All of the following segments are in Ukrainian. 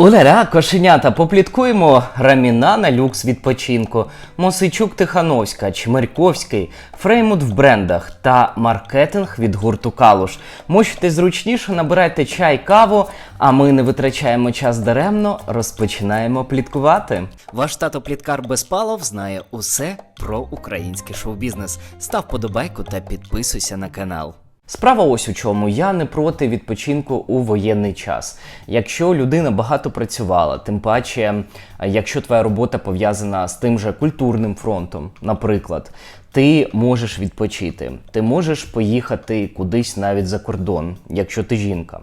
Уляля, кошенята, попліткуємо Раміна на люкс відпочинку, Мосичук Тихановська, Чмирьковський, Фреймут в брендах та маркетинг від гурту Калуш. Мочте зручніше, набирайте чай, каву, а ми не витрачаємо час даремно, розпочинаємо пліткувати. Ваш тато Пліткар Безпалов знає усе про український шоу-бізнес. Став подобайку та підписуйся на канал. Справа ось у чому. Я не проти відпочинку у воєнний час. Якщо людина багато працювала, тим паче, е, якщо твоя робота пов'язана з тим же культурним фронтом, наприклад, ти можеш відпочити, ти можеш поїхати кудись навіть за кордон, якщо ти жінка.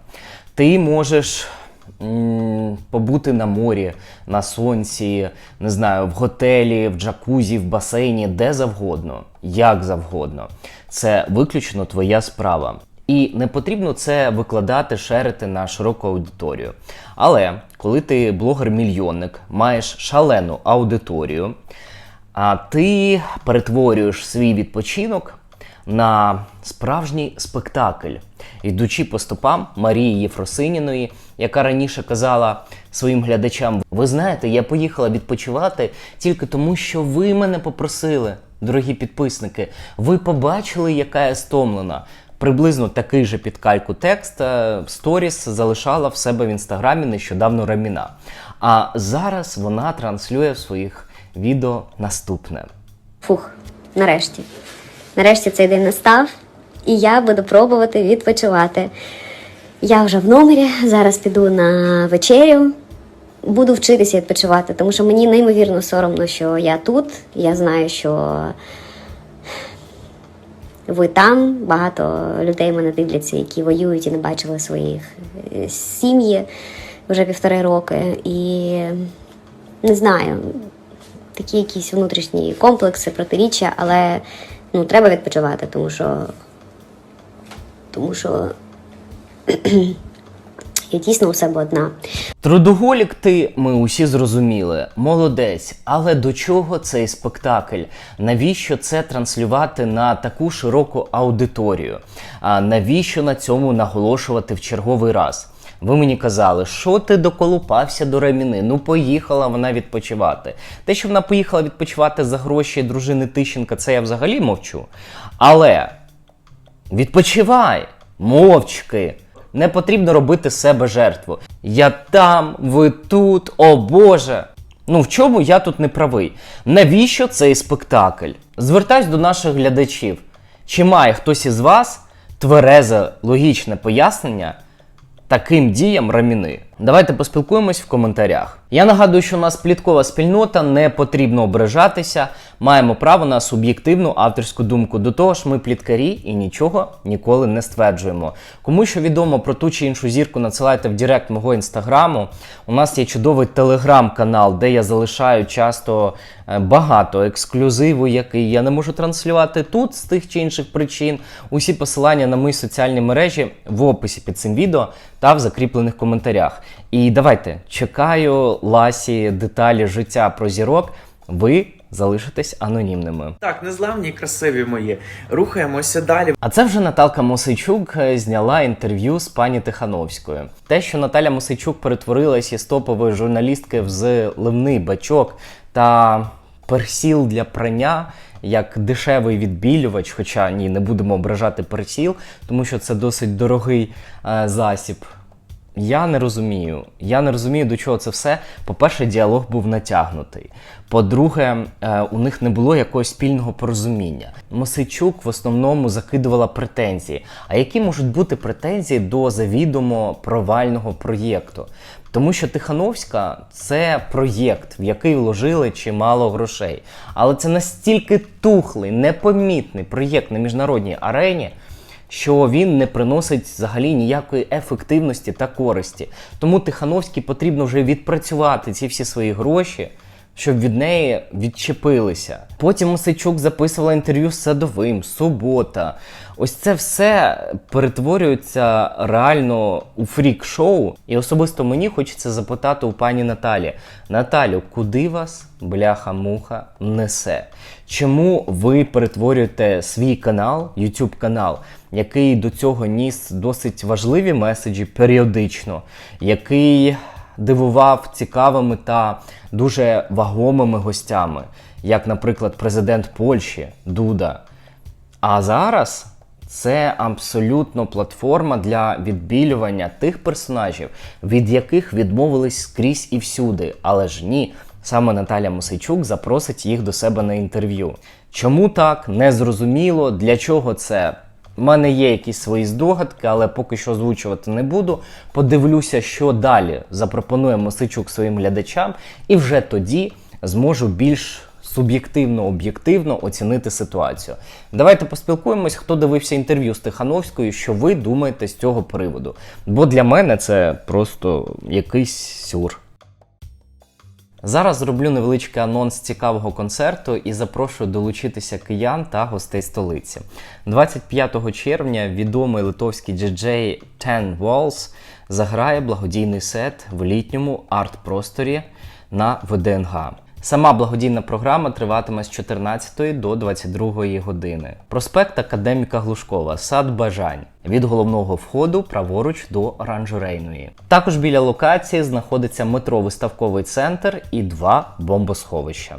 Ти можеш побути на морі, на сонці, не знаю, в готелі, в джакузі, в басейні, де завгодно, як завгодно. Це виключно твоя справа. І не потрібно це викладати, шерити на широку аудиторію. Але коли ти блогер-мільйонник, маєш шалену аудиторію, а ти перетворюєш свій відпочинок на справжній спектакль, йдучи по стопам Марії Єфросиніної, яка раніше казала своїм глядачам: Ви знаєте, я поїхала відпочивати тільки тому, що ви мене попросили, дорогі підписники. Ви побачили, яка я стомлена. Приблизно такий же підкальку текст е, сторіс залишала в себе в інстаграмі нещодавно Раміна. А зараз вона транслює в своїх відео наступне. Фух, нарешті. Нарешті цей день настав, і я буду пробувати відпочивати. Я вже в номері, зараз піду на вечерю. Буду вчитися відпочивати, тому що мені неймовірно соромно, що я тут. Я знаю, що ви там. Багато людей мене дивляться, які воюють і не бачили своїх е, сім'ї вже півтори роки. І не знаю, такі якісь внутрішні комплекси, протиріччя, але ну, треба відпочивати, тому що. Тому що я дійсно у себе одна. Трудоголік ти, ми усі зрозуміли, молодець. Але до чого цей спектакль? Навіщо це транслювати на таку широку аудиторію? А навіщо на цьому наголошувати в черговий раз? Ви мені казали, що ти доколупався до Реміни? Ну, поїхала вона відпочивати. Те, що вона поїхала відпочивати за гроші дружини Тищенка, це я взагалі мовчу. Але Відпочивай, мовчки. Не потрібно робити себе жертву. Я там, ви тут, о Боже. Ну в чому я тут не правий? Навіщо цей спектакль? Звертаюсь до наших глядачів. Чи має хтось із вас тверезе логічне пояснення таким діям раміни? Давайте поспілкуємось в коментарях. Я нагадую, що у нас пліткова спільнота, не потрібно ображатися. Маємо право на суб'єктивну авторську думку. До того ж, ми пліткарі і нічого ніколи не стверджуємо. Кому що відомо про ту чи іншу зірку, надсилайте в Директ мого інстаграму. У нас є чудовий телеграм-канал, де я залишаю часто е, багато ексклюзиву, який я не можу транслювати тут з тих чи інших причин. Усі посилання на мої соціальні мережі в описі під цим відео та в закріплених коментарях. І давайте чекаю ласі деталі життя про зірок. Ви залишитесь анонімними. Так, незламні, красиві мої. Рухаємося далі. А це вже Наталка Мосичук е, зняла інтерв'ю з пані Тихановською. Те, що Наталя Мосичук перетворилась із топової журналістки в зливний бачок та персіл для прання. Як дешевий відбілювач, хоча ні, не будемо ображати персіл, тому що це досить дорогий е, засіб. Я не розумію. Я не розумію, до чого це все. По-перше, діалог був натягнутий. По-друге, е, у них не було якогось спільного порозуміння. Мосичук в основному закидувала претензії. А які можуть бути претензії до завідомо провального проєкту? Тому що Тихановська це проєкт, в який вложили чимало грошей. Але це настільки тухлий, непомітний проєкт на міжнародній арені що він не приносить взагалі ніякої ефективності та користі. Тому Тихановській потрібно вже відпрацювати ці всі свої гроші, щоб від неї відчепилися. Потім Мосичук записувала інтерв'ю з Садовим, Субота. Ось це все перетворюється реально у фрік-шоу. І особисто мені хочеться запитати у пані Наталі: Наталю, куди вас бляха-муха несе? Чому ви перетворюєте свій канал, YouTube канал, який до цього ніс досить важливі меседжі періодично, який дивував цікавими та дуже вагомими гостями, як, наприклад, президент Польщі Дуда. А зараз це абсолютно платформа для відбілювання тих персонажів, від яких відмовились скрізь і всюди. Але ж ні, саме Наталя Мосейчук запросить їх до себе на інтерв'ю. Чому так? Незрозуміло. Для чого це? У мене є якісь свої здогадки, але поки що озвучувати не буду. Подивлюся, що далі запропонує Мосичук своїм глядачам, і вже тоді зможу більш суб'єктивно, об'єктивно оцінити ситуацію. Давайте поспілкуємось, хто дивився інтерв'ю з Тихановською, що ви думаєте з цього приводу. Бо для мене це просто якийсь сюр. Зараз зроблю невеличкий анонс цікавого концерту і запрошую долучитися киян та гостей столиці. 25 червня відомий литовський діджей Ten Walls заграє благодійний сет в літньому арт-просторі на ВДНГ. Сама благодійна програма триватиме з 14 до 22 години. Проспект Академіка Глушкова, сад бажань від головного входу праворуч до оранжерейної. Також біля локації знаходиться метро-виставковий центр і два бомбосховища.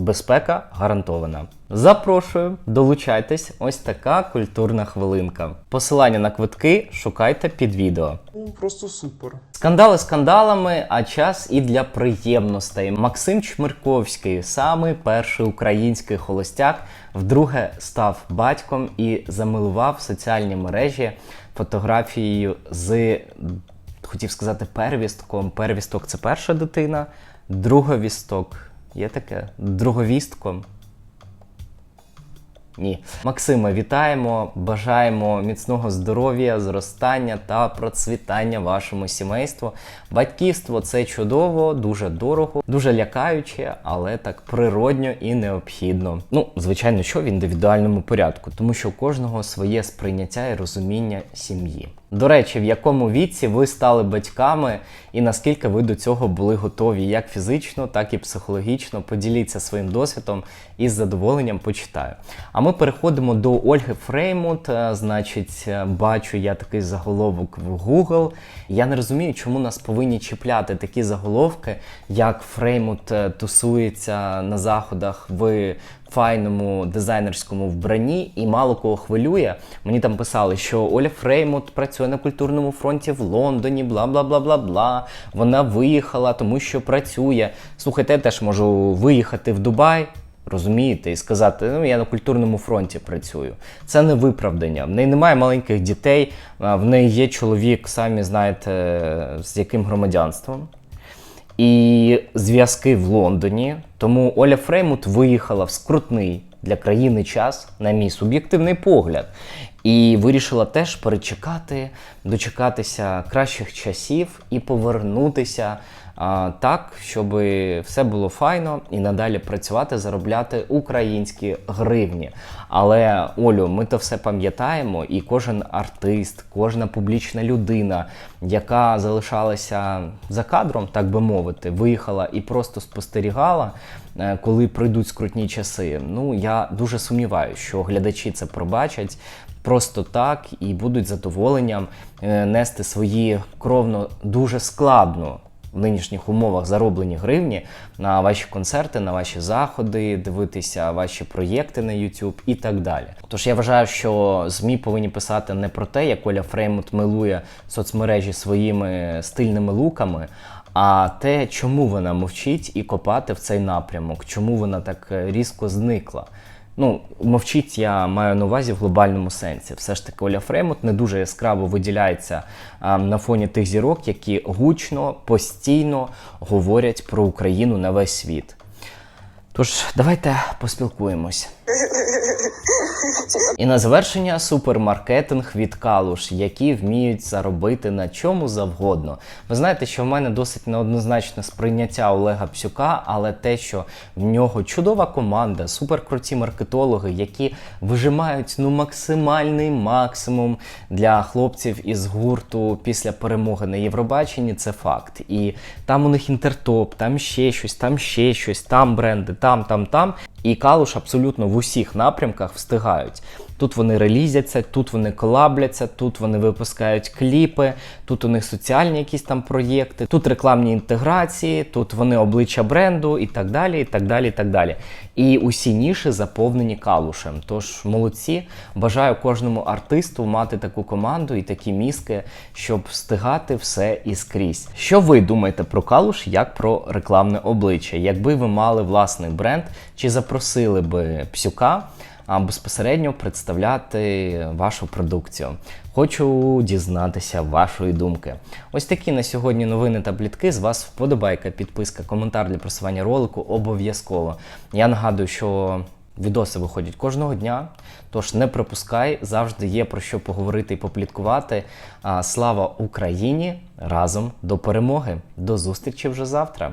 Безпека гарантована. Запрошую, долучайтесь. Ось така культурна хвилинка. Посилання на квитки шукайте під відео. Ну, просто супер. Скандали скандалами, а час і для приємностей. Максим Чмирковський, самий перший український холостяк, вдруге став батьком і замилував соціальні мережі фотографією з, хотів сказати, первістком. Первісток це перша дитина, друговісток. Є таке? Друговістком. Ні. Максиме, вітаємо, бажаємо міцного здоров'я, зростання та процвітання вашому сімейству. Батьківство це чудово, дуже дорого, дуже лякаюче, але так природньо і необхідно. Ну, звичайно, що в індивідуальному порядку, тому що у кожного своє сприйняття і розуміння сім'ї. До речі, в якому віці ви стали батьками і наскільки ви до цього були готові, як фізично, так і психологічно. Поділіться своїм досвідом і з задоволенням почитаю. А ми переходимо до Ольги Фреймут. Е, Значить, е, бачу я такий заголовок в Google. Я не розумію, чому нас повинні чіпляти такі заголовки, як Фреймут е, тусується на заходах в файному дизайнерському вбранні, і мало кого хвилює. Мені там писали, що Оля Фреймут працює на культурному фронті в Лондоні, бла бла бла бла бла. Вона виїхала, тому що працює. Слухайте, я теж можу виїхати в Дубай. Розумієте, і сказати, ну я на культурному фронті працюю. Це не виправдання. В неї немає маленьких дітей, в неї є чоловік, самі знаєте, з яким громадянством і зв'язки в Лондоні. Тому Оля Фреймут виїхала в скрутний для країни час, на мій суб'єктивний погляд, і вирішила теж перечекати, дочекатися кращих часів і повернутися а, так, щоб все було файно і надалі працювати, заробляти українські гривні. Але Олю, ми то все пам'ятаємо, і кожен артист, кожна публічна людина, яка залишалася за кадром, так би мовити, виїхала і просто спостерігала, е, коли прийдуть скрутні часи. Ну я дуже сумніваюся, що глядачі це пробачать. Просто так і будуть задоволенням е, нести свої кровно дуже складно в нинішніх умовах зароблені гривні на ваші концерти, на ваші заходи, дивитися ваші проєкти на YouTube і так далі. Тож я вважаю, що ЗМІ повинні писати не про те, як Оля Фреймут милує соцмережі своїми стильними луками. А те, чому вона мовчить і копати в цей напрямок, чому вона так е, різко зникла. Ну, мовчить, я маю на увазі в глобальному сенсі. Все ж таки, Оля Фреймут не дуже яскраво виділяється а, на фоні тих зірок, які гучно, постійно говорять про Україну на весь світ. Тож, давайте поспілкуємось. І на завершення супермаркетинг від Калуш, які вміють заробити на чому завгодно. Ви знаєте, що в мене досить неоднозначне сприйняття Олега Псюка, але те, що в нього чудова команда, суперкруті маркетологи, які вижимають ну максимальний максимум для хлопців із гурту після перемоги на Євробаченні, це факт. І там у них інтертоп, там ще щось, там ще щось, там бренди, там, там, там. І Калуш абсолютно в усіх напрямках встигають. Тут вони релізяться, тут вони колабляться, тут вони випускають кліпи, тут у них соціальні якісь там проєкти, тут рекламні інтеграції, тут вони обличчя бренду і так далі. І так далі, і так далі. І усі ніші заповнені калушем. Тож молодці, бажаю кожному артисту мати таку команду і такі мізки, щоб встигати все і скрізь. Що ви думаєте про калуш як про рекламне обличчя? Якби ви мали власний бренд, чи запросили би псюка? А безпосередньо представляти вашу продукцію. Хочу дізнатися вашої думки. Ось такі на сьогодні новини та плітки. З вас вподобайка, підписка, коментар для просування ролику обов'язково. Я нагадую, що відоси виходять кожного дня, тож не пропускай, завжди є про що поговорити і попліткувати. Слава Україні! Разом до перемоги! До зустрічі вже завтра!